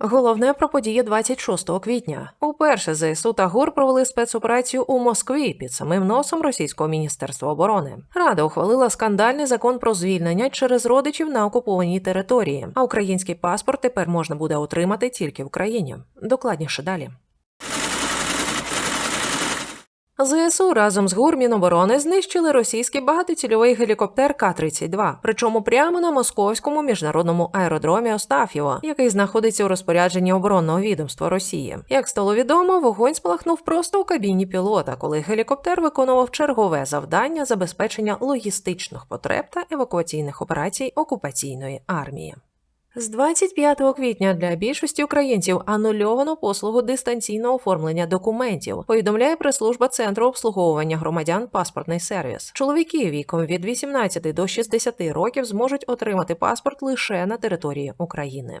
Головне про події 26 квітня. Уперше ЗСУ та ГУР провели спецоперацію у Москві під самим носом російського міністерства оборони. Рада ухвалила скандальний закон про звільнення через родичів на окупованій території. А український паспорт тепер можна буде отримати тільки в Україні. Докладніше далі. ЗСУ разом з ГУР Міноборони знищили російський багатоцільовий гелікоптер К-32, причому прямо на московському міжнародному аеродромі Остаф'єво, який знаходиться у розпорядженні оборонного відомства Росії. Як стало відомо, вогонь спалахнув просто у кабіні пілота, коли гелікоптер виконував чергове завдання забезпечення логістичних потреб та евакуаційних операцій окупаційної армії. З 25 квітня для більшості українців анульовано послугу дистанційного оформлення документів. Повідомляє прес-служба центру обслуговування громадян паспортний сервіс. Чоловіки віком від 18 до 60 років зможуть отримати паспорт лише на території України.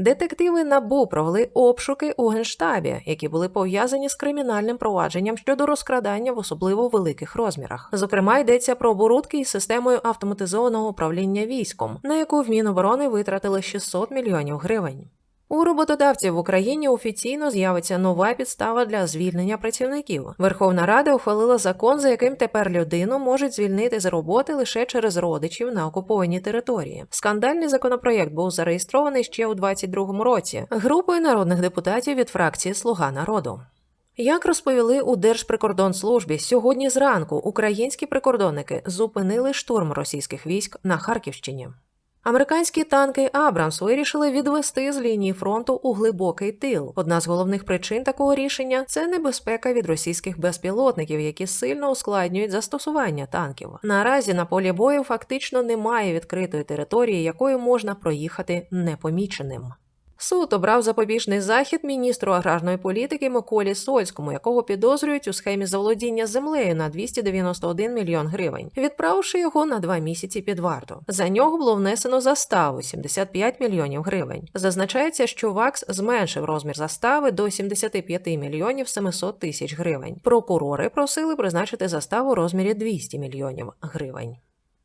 Детективи НАБУ провели обшуки у генштабі, які були пов'язані з кримінальним провадженням щодо розкрадання в особливо великих розмірах. Зокрема, йдеться про оборудки із системою автоматизованого управління військом, на яку в Міноборони витратили 600 мільйонів гривень. У роботодавців в Україні офіційно з'явиться нова підстава для звільнення працівників. Верховна Рада ухвалила закон, за яким тепер людину можуть звільнити з роботи лише через родичів на окупованій території. Скандальний законопроєкт був зареєстрований ще у 2022 році групою народних депутатів від фракції Слуга народу. Як розповіли у Держприкордонслужбі, сьогодні зранку українські прикордонники зупинили штурм російських військ на Харківщині. Американські танки Абрамс вирішили відвести з лінії фронту у глибокий тил. Одна з головних причин такого рішення це небезпека від російських безпілотників, які сильно ускладнюють застосування танків. Наразі на полі бою фактично немає відкритої території, якою можна проїхати непоміченим. Суд обрав запобіжний захід міністру аграрної політики Миколі Сольському, якого підозрюють у схемі заволодіння землею на 291 мільйон гривень, відправивши його на два місяці під варту. За нього було внесено заставу 75 мільйонів гривень. Зазначається, що ВАКС зменшив розмір застави до 75 мільйонів 700 тисяч гривень. Прокурори просили призначити заставу у розмірі 200 мільйонів гривень.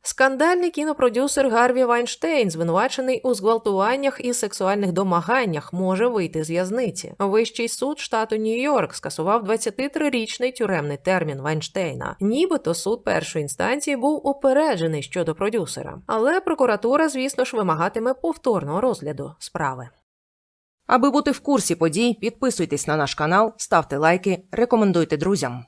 Скандальний кінопродюсер Гарві Вайнштейн, звинувачений у зґвалтуваннях і сексуальних домаганнях, може вийти з в'язниці. Вищий суд штату Нью-Йорк скасував 23-річний тюремний термін Вайнштейна. Нібито суд першої інстанції був упереджений щодо продюсера, але прокуратура, звісно ж, вимагатиме повторного розгляду справи. Аби бути в курсі подій, підписуйтесь на наш канал, ставте лайки, рекомендуйте друзям.